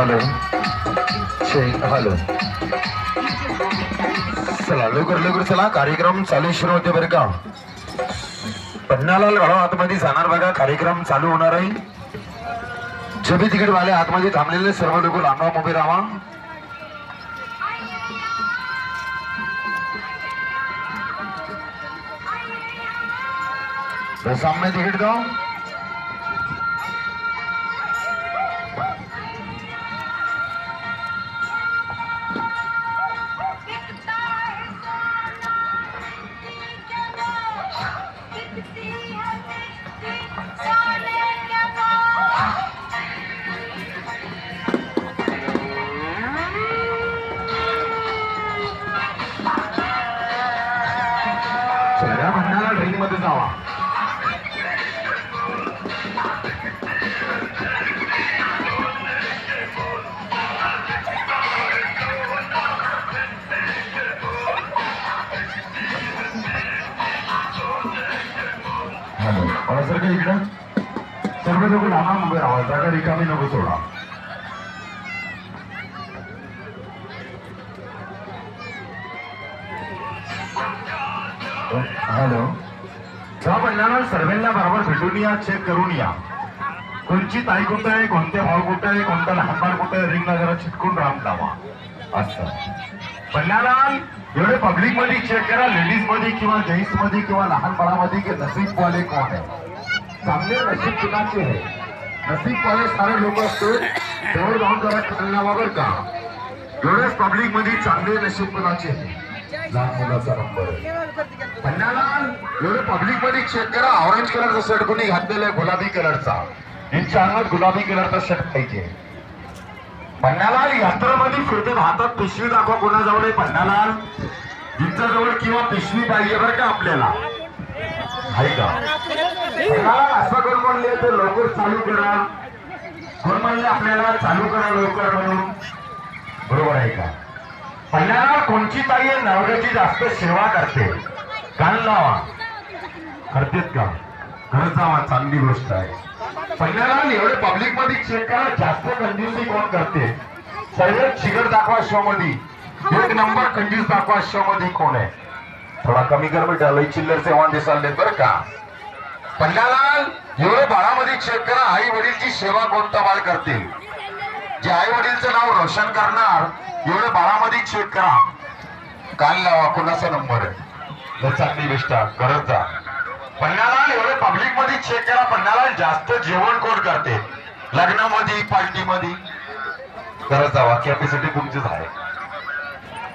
Hello. Shaikh hello. चला लवकर लवकर चला. कार्यक्रम चालू सुरू होते बरं का. पन्नालाल गाडो आतमध्ये जाणार बघा. कार्यक्रम चालू होणार आहे. जबी तिकीटवाले तिकीट वाले आतमध्ये थांबलेले सर्व लोक लांबा उभे राहा. सामने तिकीट का सगळ्या म्हणण्याला जावा. हॅलो मला सर का इकडं. सर्व लोक लांब उभे राहा जागा रिकामी नको सोडा. हॅलो. त्या महिन्याला सर्वांना बरोबर भेटून या चेक करून या. कोणची ताई कुठं आहे कोणते भाव कुठं आहे कोणता लहान कुठं आहे रिंगला जरा चिटकून राम लावा असं. पहिल्याला एवढे पब्लिकमध्ये चेक करा लेडीजमध्ये किंवा जेंट्समध्ये किंवा लहान बाळामध्ये की नसीब वाले कोण आहे. चांगले नशीब कुणाचे आहे? नसीब वाले सारे लोक असतो तेवढं जाऊन जरा का एवढ्याच पब्लिकमध्ये चांगले नशीब कुणाचे आहे? लहान मुलाचा नंबर आहे. एवढं पब्लिकमध्ये चेक करा ऑरेंज कलरचा शर्ट कोणी घातलेला आहे गुलाबी कलरचा यांच्या अंगात गुलाबी कलरचा शर्ट पाहिजे. पन्नालाल यात्रामध्ये फिरतात हातात पिशवी दाखवा कोणाजवळ आहे पन्नालाल? जवळ किंवा पिशवी पाहिजे बरं का आपल्याला? आहे का? असं कोण म्हणले तर लवकर चालू करा. कोण म्हणले आपल्याला चालू करा लवकर म्हणून. बरोबर आहे का? पन्नालाल कोणची ताई आहे? नवऱ्याची जास्त सेवा करते. कान लावा. करतेत का? खरंच जावा चांगली गोष्ट आहे. पहिल्याला एवढे पब्लिकमध्ये चेक करा जास्त कंजूसी कोण करते? सर्वात शिगर दाखवा शो मध्ये एक नंबर कंजूस दाखवा शो मध्ये कोण आहे? थोडा कमी कर बेटा लई चिल्लर सेवा दिसाले बरं का? पहिल्याला एवढे बाळामध्ये चेक करा आई वडीलची सेवा कोणता बाळ करते? जे आई वडीलचं नाव रोशन करणार एवढे बाळामध्ये चेक करा. काल लावा कोणाचा नंबर आहे? चांगली गोष्ट करत जा पन्नालाल एवढे पब्लिकमध्ये चेक करा. पन्नालाल जास्त जेवण कोण करते? लग्नामध्ये पार्टीमध्ये? करत जावा कॅपॅसिटी तुमचीच आहे.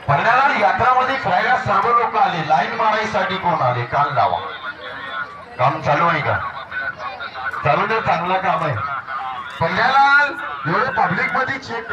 पन्नालाल यात्रामध्ये खायला सर्व लोक आले. लाईन मारायसाठी कोण आले? काल लावा काम चालू आहे का? चालू तर चांगलं काम आहे. पन्नालाल एवढे पब्लिकमध्ये चेक